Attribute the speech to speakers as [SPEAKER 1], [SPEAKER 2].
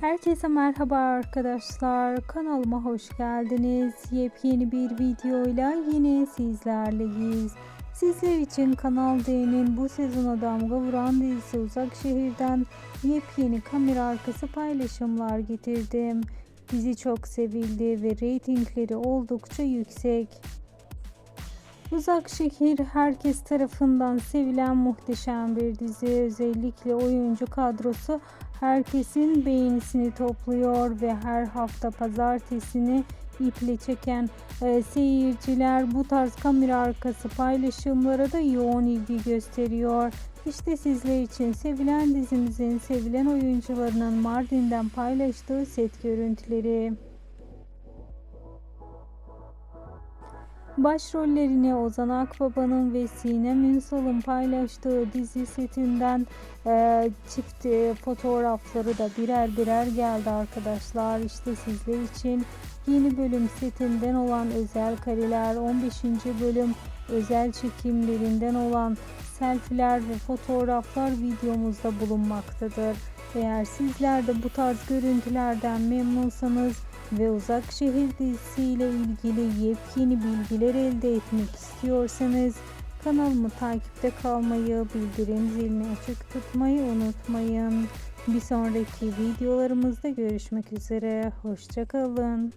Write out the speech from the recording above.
[SPEAKER 1] Herkese merhaba arkadaşlar. Kanalıma hoş geldiniz. Yepyeni bir videoyla yine sizlerleyiz. Sizler için Kanal D'nin bu sezona damga vuran dizisi Uzak Şehir'den yepyeni kamera arkası paylaşımlar getirdim. Dizi çok sevildi ve reytingleri oldukça yüksek. Uzak Şehir herkes tarafından sevilen muhteşem bir dizi. Özellikle oyuncu kadrosu herkesin beğenisini topluyor ve her hafta pazartesini iple çeken e, seyirciler bu tarz kamera arkası paylaşımlara da yoğun ilgi gösteriyor. İşte sizler için sevilen dizimizin sevilen oyuncularının Mardin'den paylaştığı set görüntüleri. Başrollerini Ozan Akbaba'nın ve Sinem Ünsal'ın paylaştığı dizi setinden e, çift e, fotoğrafları da birer birer geldi arkadaşlar. İşte sizler için yeni bölüm setinden olan özel kareler, 15. bölüm özel çekimlerinden olan selfiler ve fotoğraflar videomuzda bulunmaktadır. Eğer sizler de bu tarz görüntülerden memnunsanız ve Uzak Şehir dizisiyle ilgili yepyeni bilgiler elde etmek istiyorsanız kanalımı takipte kalmayı, bildirim zilini açık tutmayı unutmayın. Bir sonraki videolarımızda görüşmek üzere. Hoşçakalın.